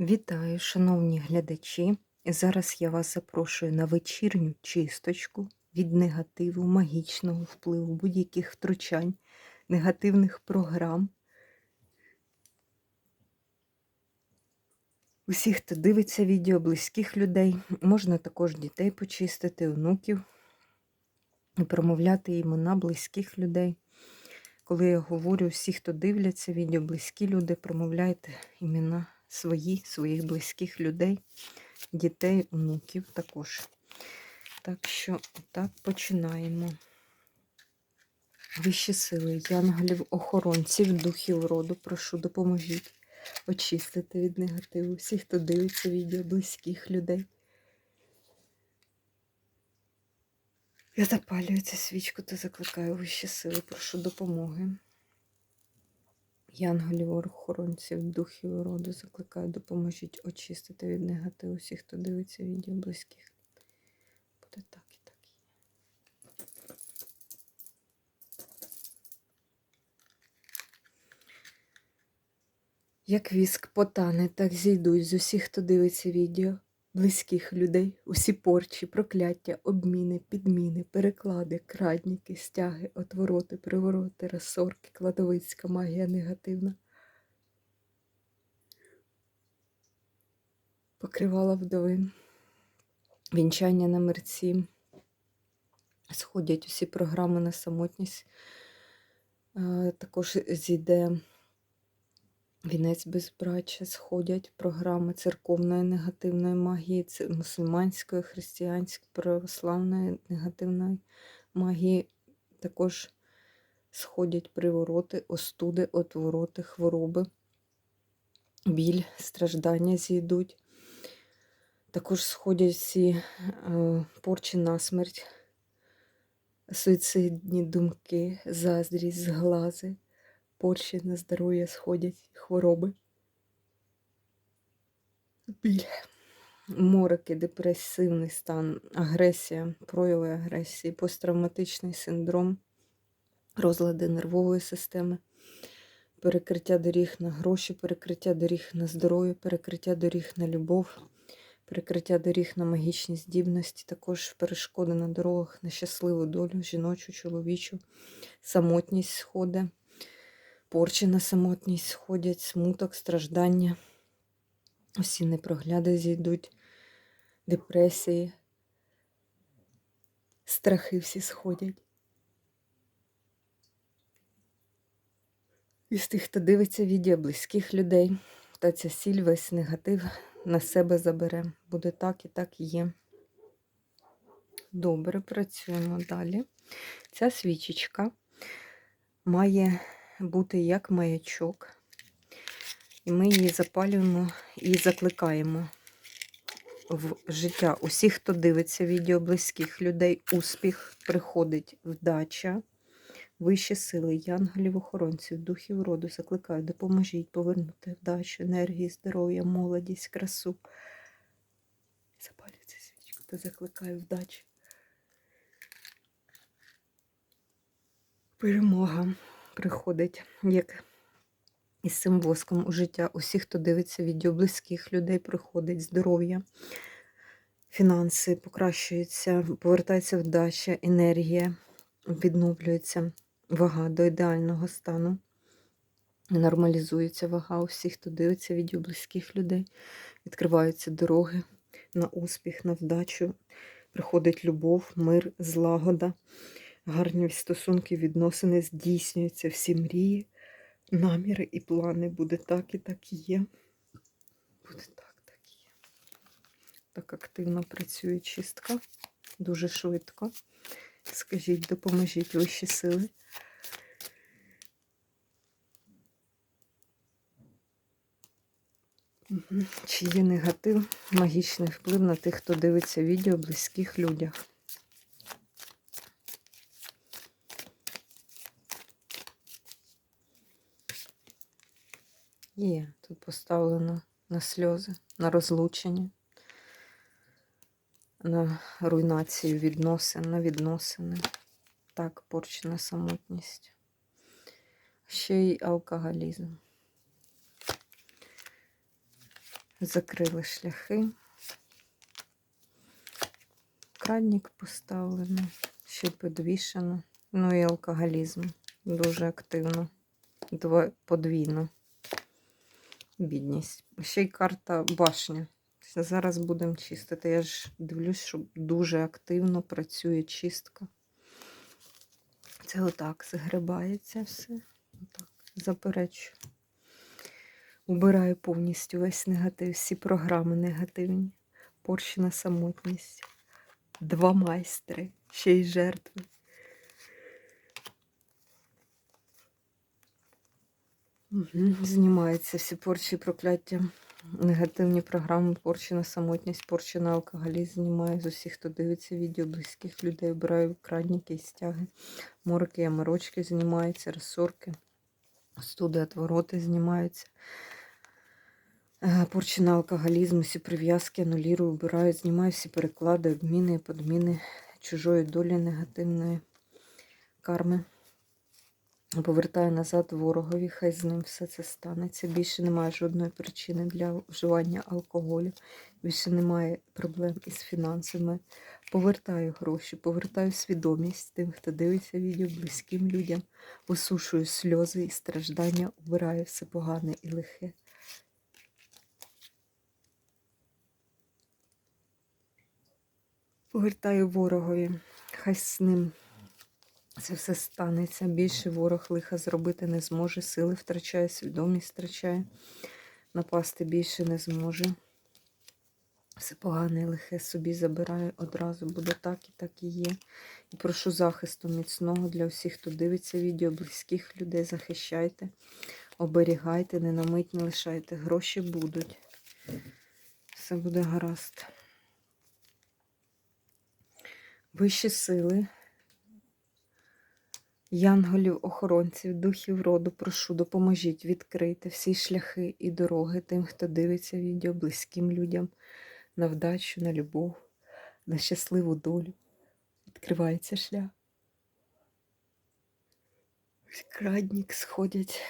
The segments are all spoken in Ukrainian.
Вітаю, шановні глядачі. Зараз я вас запрошую на вечірню чисточку від негативу, магічного впливу, будь-яких втручань, негативних програм. Усіх, хто дивиться відео, близьких людей, можна також дітей почистити, онуків і промовляти імена близьких людей. Коли я говорю, всі, хто дивляться відео, близькі люди, промовляйте імена свої, своїх близьких людей, дітей, онуків також. Так що, так, починаємо. Вищі сили, янголів, охоронців, духів роду, прошу, допоможіть очистити від негативу всіх, хто дивиться відео, близьких людей. Я запалюю цю свічку та закликаю вищі сили, прошу допомоги. Янголів, охоронців, духів роду закликаю, допоможіть очистити від негативу всіх, хто дивиться відео близьких. Буде так і так є. Як віск потане, так зійдуть з усіх, хто дивиться відео, близьких людей, усі порчі, прокляття, обміни, підміни, переклади, крадніки, стяги, отвороти, привороти, розсорки, кладовицька магія негативна. Покривала вдови, вінчання на мерці. Сходять усі програми на самотність. Е, Також зійде Вінець безбраччя сходять програми церковної негативної магії, мусульманської, християнської, православної негативної магії. Також сходять привороти, остуди, отвороти, хвороби, біль, страждання зійдуть. Також сходять всі е, порчі на смерть, суїцидні думки, заздрість, зглази порчі на здоров'я сходять хвороби. Біль, мороки, депресивний стан, агресія, прояви агресії, посттравматичний синдром, розлади нервової системи, перекриття доріг на гроші, перекриття доріг на здоров'я, перекриття доріг на любов, перекриття доріг на магічні здібності, також перешкоди на дорогах на щасливу долю, жіночу, чоловічу, самотність сходи порчі на самотність сходять, смуток, страждання. Усі непрогляди зійдуть, депресії, страхи всі сходять. Із тих, хто дивиться відео близьких людей, та ця сіль весь негатив на себе забере. Буде так і так є. Добре, працюємо далі. Ця свічечка має бути як маячок. І ми її запалюємо і закликаємо в життя. Усіх, хто дивиться відео близьких людей, успіх, приходить вдача, вищі сили, янголів, охоронців, духів роду закликаю, допоможіть повернути вдачу, енергію, здоров'я, молодість, красу. Запалюю цю свічку та закликаю вдачі. Перемога приходить, як із цим воском у життя. Усі, хто дивиться відео близьких людей, приходить здоров'я, фінанси покращуються, повертається вдача, енергія, відновлюється вага до ідеального стану. Нормалізується вага усіх, хто дивиться відео близьких людей, відкриваються дороги на успіх, на вдачу. Приходить любов, мир, злагода гарні стосунки, відносини здійснюються, всі мрії, наміри і плани. Буде так і так і є. Буде так, так і є. Так активно працює чистка, дуже швидко. Скажіть, допоможіть вищі сили. Чи є негатив, магічний вплив на тих, хто дивиться відео близьких людях? Є, тут поставлено на сльози, на розлучення, на руйнацію відносин, на відносини. Так, порчена самотність. Ще й алкоголізм. Закрили шляхи. Крадник поставлено, ще підвішено. Ну і алкоголізм дуже активно. Подвійно. Бідність. Ще й карта башня. Зараз будемо чистити. Я ж дивлюсь, що дуже активно працює чистка. Це отак згрибається все. Отак. Заперечую. Убираю повністю весь негатив, всі програми негативні. Порщина самотність. Два майстри, ще й жертви. Мгм. Знімаються всі порчі і прокляття. Негативні програми, порчена самотність, порчена алкоголізм. Знімаю з усіх, хто дивиться відео, близьких людей. Обираю крадники і стяги. Морки, яморочки знімаються, розсорки, студи, отвороти знімаються. Е, Порчена алкоголізм, всі прив'язки, анулірую, убираю, знімаю всі переклади, обміни і подміни чужої долі негативної карми. Повертаю назад ворогові, хай з ним все це станеться. Більше немає жодної причини для вживання алкоголю. Більше немає проблем із фінансами. Повертаю гроші, повертаю свідомість тим, хто дивиться відео близьким людям, осушую сльози і страждання, убираю все погане і лихе. Повертаю ворогові, хай з ним це все станеться. Більше ворог лиха зробити не зможе. Сили втрачає, свідомість втрачає. Напасти більше не зможе. Все погане і лихе собі забираю одразу. Буде так і так і є. І прошу захисту міцного для всіх, хто дивиться відео, близьких людей. Захищайте, оберігайте, не на мить не лишайте. Гроші будуть. Все буде гаразд. Вищі сили. Янголів, охоронців, духів роду, прошу, допоможіть відкрити всі шляхи і дороги тим, хто дивиться відео, близьким людям, на вдачу, на любов, на щасливу долю. Відкривається шлях. Крадник сходять.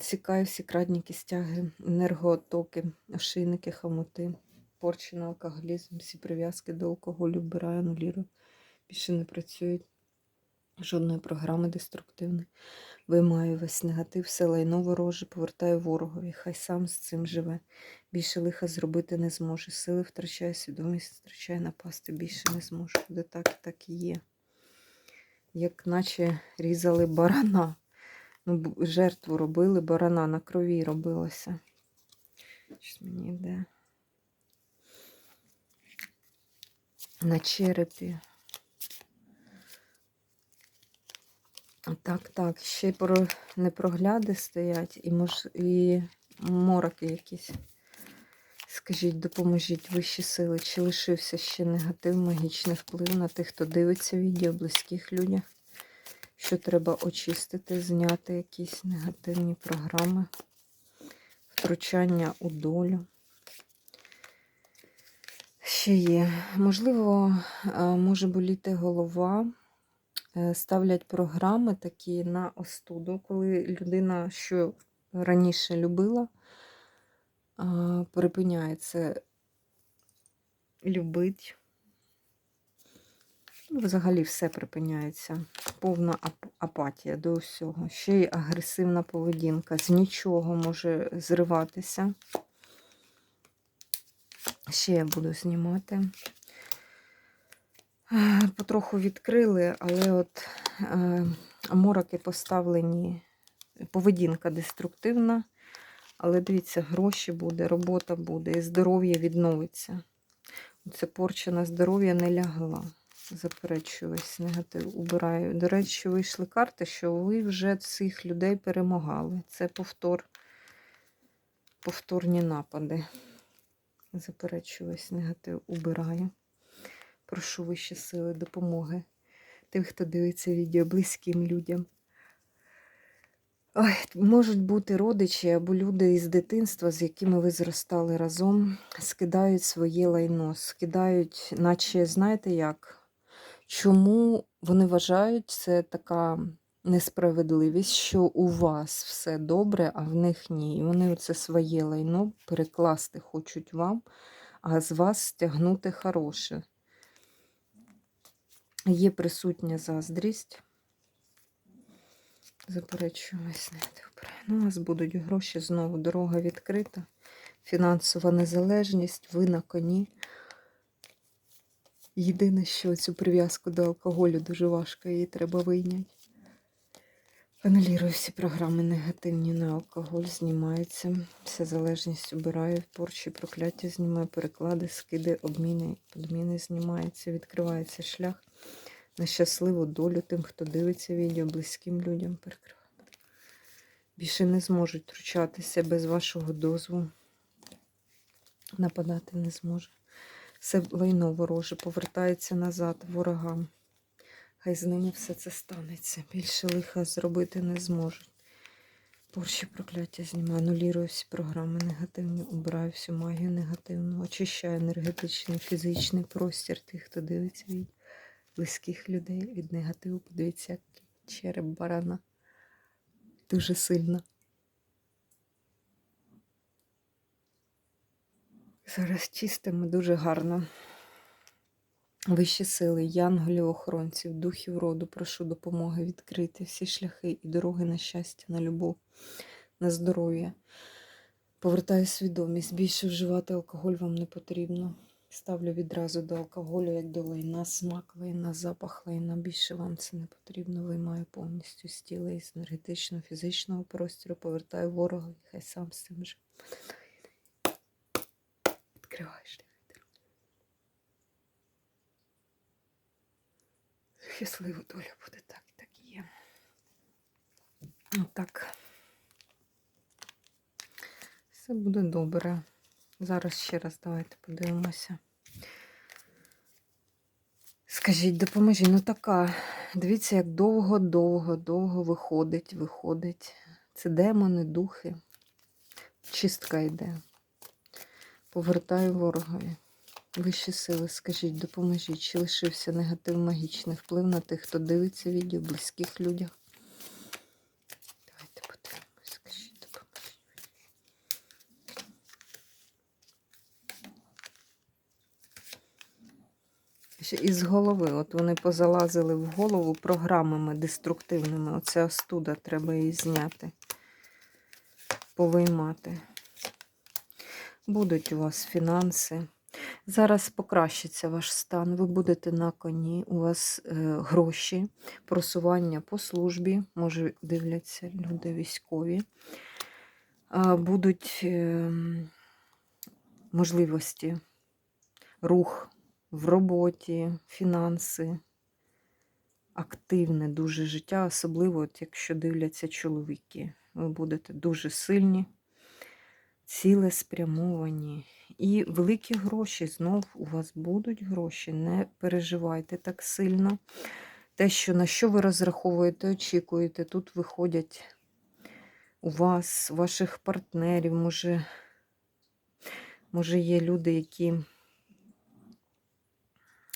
Цікаю всі крадники, стяги, енергоотоки, ошейники, хомути, порчений алкоголізм, всі прив'язки до алкоголю вбираю, анулірую. Більше не працюють жодної програми деструктивної. Виймаю весь негатив, все лайно вороже, повертаю ворогові. Хай сам з цим живе. Більше лиха зробити не зможе. Сили втрачає, свідомість втрачає, напасти більше не зможе. Буде так так і є. Як наче різали барана. Ну, жертву робили, барана на крові робилося. Щось мені йде. На черепі. Так, так, ще й про непрогляди стоять, і, мож... і мороки якісь. Скажіть, допоможіть вищі сили, чи лишився ще негатив, магічний вплив на тих, хто дивиться відео, близьких людях, що треба очистити, зняти якісь негативні програми, втручання у долю. Ще є. Можливо, е, може боліти голова. Е, Ставлять програми такі на остуду, коли людина, що раніше любила, це любить. Ну, Взагалі все припиняється. Повна апатія до всього. Ще й агресивна поведінка. З нічого може зриватися. Ще я буду знімати. Потроху відкрили, але от е, мороки поставлені, поведінка деструктивна. Але дивіться, гроші буде, робота буде, і здоров'я відновиться. Це порча на здоров'я не лягла. Заперечую весь негатив, убираю. До речі, вийшли карти, що ви вже цих людей перемагали. Це повтор, повторні напади. Заперечую весь негатив, убираю. Прошу вищі сили допомоги тим, хто дивиться відео близьким людям. Ой, можуть бути родичі або люди із дитинства, з якими ви зростали разом, скидають своє лайно, скидають, наче знаєте як? Чому вони вважають це така несправедливість, що у вас все добре, а в них ні. І вони це своє лайно перекласти хочуть вам, а з вас стягнути хороше. Є присутня заздрість. Заперечую весь не добре. Ну, у вас будуть гроші, знову дорога відкрита, фінансова незалежність, ви на коні. Єдине, що цю прив'язку до алкоголю дуже важко, її треба вийняти. Аналірую всі програми негативні на алкоголь, знімаються. Вся залежність убираю, порчі, прокляття знімаю, переклади, скиди, обміни, подміни знімаються, відкривається шлях на щасливу долю тим, хто дивиться відео, близьким людям перекривати. Більше не зможуть втручатися без вашого дозволу. Нападати не зможе. Все лайно вороже повертається назад ворогам. Хай з ними все це станеться. Більше лиха зробити не зможуть. Порші прокляття знімаю, анулірую всі програми негативні, убираю всю магію негативну, очищаю енергетичний, фізичний простір тих, хто дивиться від близьких людей від негативу. Подивіться, як череп барана. Дуже сильно. Зараз чистимо дуже гарно. Вищі сили, янголів, охоронців, духів роду, прошу допомоги відкрити всі шляхи і дороги на щастя, на любов, на здоров'я. Повертаю свідомість. Більше вживати алкоголь вам не потрібно. Ставлю відразу до алкоголю, як до лайна, смак лайна, запах лайна. Більше вам це не потрібно. Виймаю повністю з тіла із енергетичного, фізичного простору, повертаю ворога, і хай сам з цим же. Відкриваєш. Щасливу долю буде так, так і є. Отак. Все буде добре. Зараз ще раз давайте подивимося. Скажіть, допоможіть, ну така, дивіться, як довго-довго, довго виходить, виходить. Це демони, духи. Чистка йде. Повертаю ворогові. Вищі сили, скажіть, допоможіть, чи лишився негатив магічний вплив на тих, хто дивиться відео, близьких людях. Давайте подивимось, скажіть, допоможіть. Ще із голови, от вони позалазили в голову програмами деструктивними. Оце остуда, треба її зняти, повиймати. Будуть у вас фінанси. Зараз покращиться ваш стан, ви будете на коні, у вас е, гроші, просування по службі, може дивляться люди військові. Будуть е, можливості, рух в роботі, фінанси, активне дуже життя, особливо, от якщо дивляться чоловіки. Ви будете дуже сильні, цілеспрямовані. І великі гроші знов у вас будуть гроші. Не переживайте так сильно. Те, що на що ви розраховуєте, очікуєте, тут виходять у вас, ваших партнерів, може, може є люди, які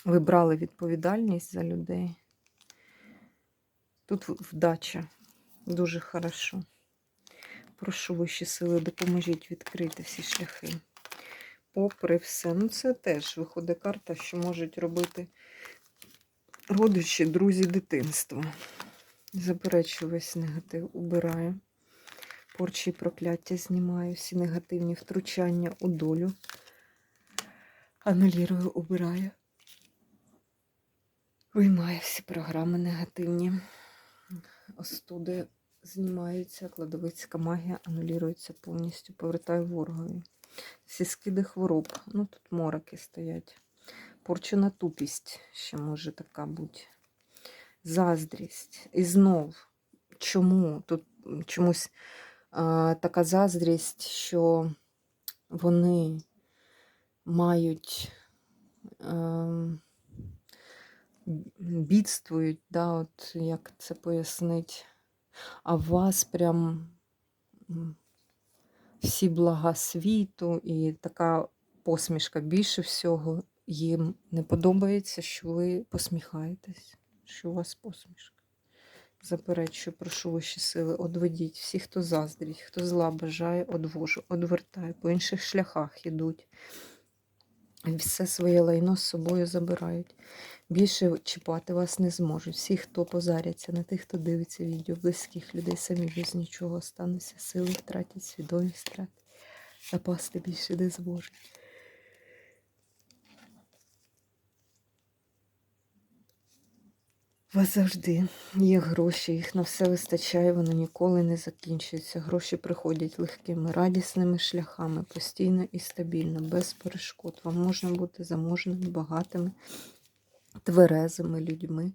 ви брали відповідальність за людей. Тут вдача. Дуже хорошо. Прошу вищі сили, допоможіть відкрити всі шляхи. Попри все. Ну, це теж виходить карта, що можуть робити родичі, друзі дитинства. Заперечую весь негатив, убираю. Порчі і прокляття знімаю, всі негативні втручання у долю. Анулірую, убираю. Виймаю всі програми негативні. Остуди знімаються, кладовицька магія анулюється повністю, повертаю ворогові. Всі скиди хвороб. Ну, тут мороки стоять. Порчена тупість ще може така бути. Заздрість. І знов, чому? Тут чомусь а, така заздрість, що вони мають. А, бідствують, да, от як це пояснить, а вас прям всі блага світу і така посмішка більше всього їм не подобається, що ви посміхаєтесь, що у вас посмішка. Заперечую, прошу вищі сили, одведіть всі, хто заздрить, хто зла бажає, одвожу, одвертаю, по інших шляхах ідуть. Все своє лайно з собою забирають. Більше чіпати вас не зможуть. Всі, хто позаряться на тих, хто дивиться відео, близьких людей, самі без нічого остануться, сили втратять, свідомість втратять. Напасти більше не зможуть. У вас завжди є гроші, їх на все вистачає, воно ніколи не закінчується. Гроші приходять легкими, радісними шляхами, постійно і стабільно, без перешкод. Вам можна бути заможними, багатими, тверезими людьми,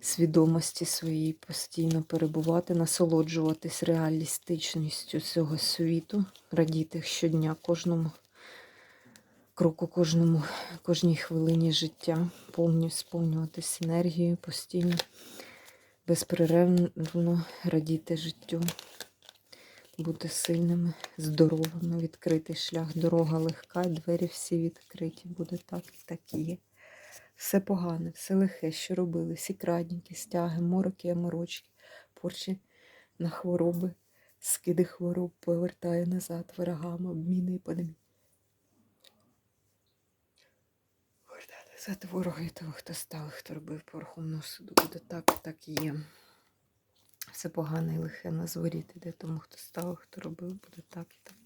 свідомості своїй постійно перебувати, насолоджуватись реалістичністю цього світу, радіти щодня кожному кроку, кожному, кожній хвилині життя, повністю сповнюватись енергією, постійно, безперервно радіти життю, бути сильними, здоровими, відкритий шлях, дорога легка, двері всі відкриті. Буде так і так є. Все погане, все лихе, що робили, всі крадніки, стяги, мороки, аморочки, порчі на хвороби, скиди хвороб повертає назад ворогам, обміни і подміни. Вертати вороги того, хто став, хто робив по Верховному суду. Буде так, так і є. Все погане і лихе на зворіт іде тому, хто став, хто робив, буде так і так.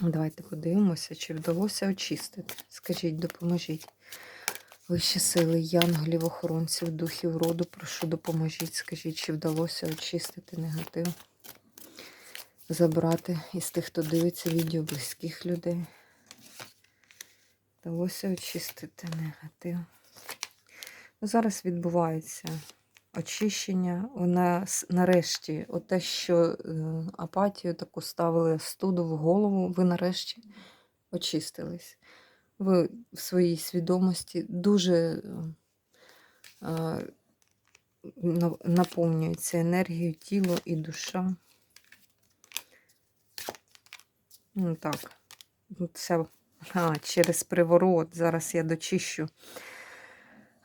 Давайте подивимося, чи вдалося очистити. Скажіть, допоможіть. Вищі сили, янголів, охоронців, духів роду, прошу допоможіть. Скажіть, чи вдалося очистити негатив, забрати із тих, хто дивиться відео близьких людей. Вдалося очистити негатив. Зараз відбувається очищення. Вона с- нарешті, те, що е, апатію таку ставили студу в голову, ви нарешті очистились. Ви в своїй свідомості дуже е, е, наповнюється енергією тіло і душа. Ну так, це а, через приворот. Зараз я дочищу.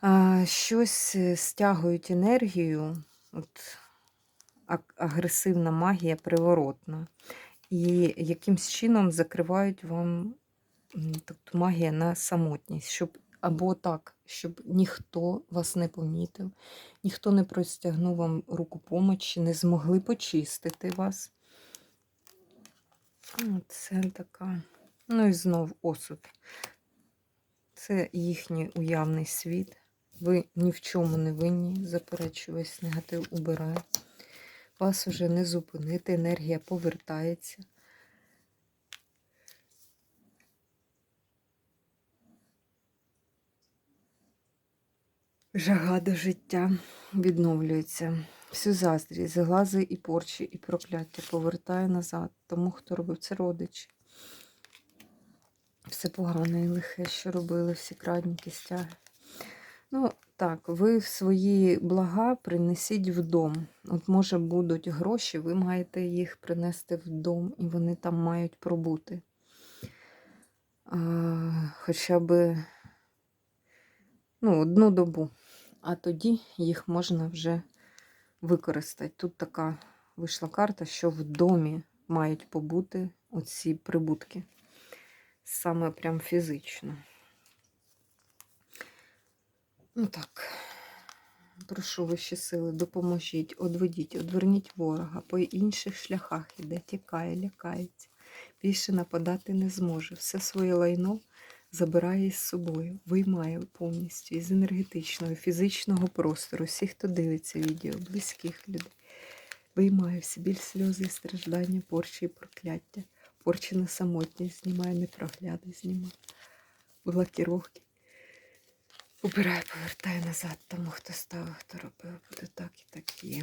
А, щось е, стягують енергію, от, агресивна магія приворотна. І якимсь чином закривають вам тобто магія на самотність, щоб або так, щоб ніхто вас не помітив, ніхто не простягнув вам руку помочі, не змогли почистити вас. Це така. Ну і знов осуд. Це їхній уявний світ. Ви ні в чому не винні, заперечую, негатив убираю. Вас уже не зупинити, енергія повертається. Жага до життя відновлюється. Всю заздрість, зглази і порчі, і прокляття повертає назад. Тому, хто робив це родичі. Все погане і лихе, що робили, всі крадніки, стяги. Ну, так, ви свої блага принесіть в. От, може, будуть гроші, ви маєте їх принести в дом, і вони там мають пробути. А, хоча б ну, одну добу. А тоді їх можна вже використати. Тут така вийшла карта, що в домі мають побути оці прибутки. Саме прям фізично. Ну так, прошу вищі сили, допоможіть, одведіть, одверніть ворога, по інших шляхах іде, тікає, лякається. Більше нападати не зможе. Все своє лайно забирає із собою, виймає повністю із енергетичного, фізичного простору. Всіх, хто дивиться відео, близьких людей. Виймає всі біль, сльози і страждання, порчі і прокляття. Порчі на самотність знімає, непрогляди знімає. Блокіровки. Убирає, повертає назад тому, хто ставив, хто робив. Буде так і так є.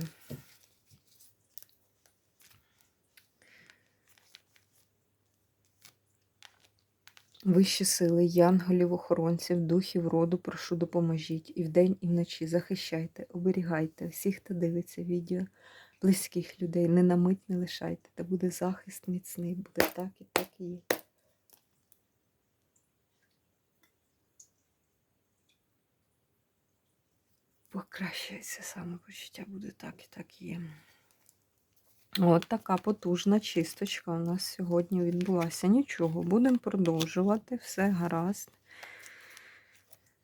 Вищі сили, янголів, охоронців, духів роду, прошу допоможіть. І вдень, і вночі захищайте, оберігайте всіх, хто дивиться відео, близьких людей. Не на мить не лишайте, та буде захист міцний, буде так і так і є. покращується самопочуття, буде так і так є. От така потужна чисточка у нас сьогодні відбулася. Нічого, будемо продовжувати, все гаразд.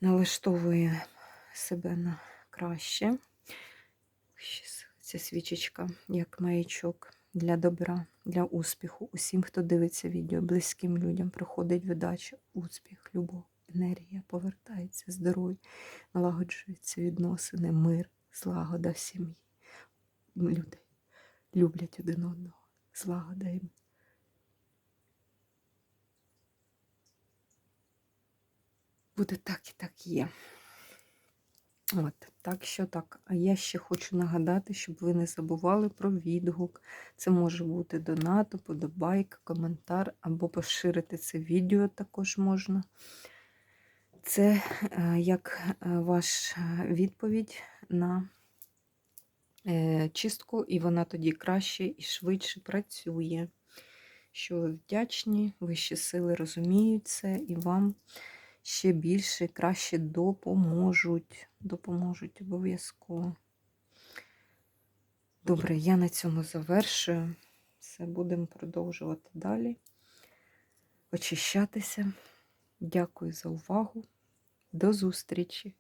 Налаштовує себе на краще. Ця свічечка, як маячок для добра, для успіху. Усім, хто дивиться відео, близьким людям приходить видача, успіх, любов, енергія повертається, здоров'я, налагоджуються відносини, мир, злагода в сім'ї. Люди люблять один одного, злагода їм. Буде так і так є. От, так що так. А я ще хочу нагадати, щоб ви не забували про відгук. Це може бути донат, подобайка, коментар, або поширити це відео також можна. Це е, як е, ваша відповідь на е, чистку, і вона тоді краще і швидше працює. Що ви вдячні, вищі сили розуміють це і вам ще більше краще допоможуть. Допоможуть обов'язково. Добре, я на цьому завершую. Все, будемо продовжувати далі. Очищатися. Дякую за увагу. До зустрічі!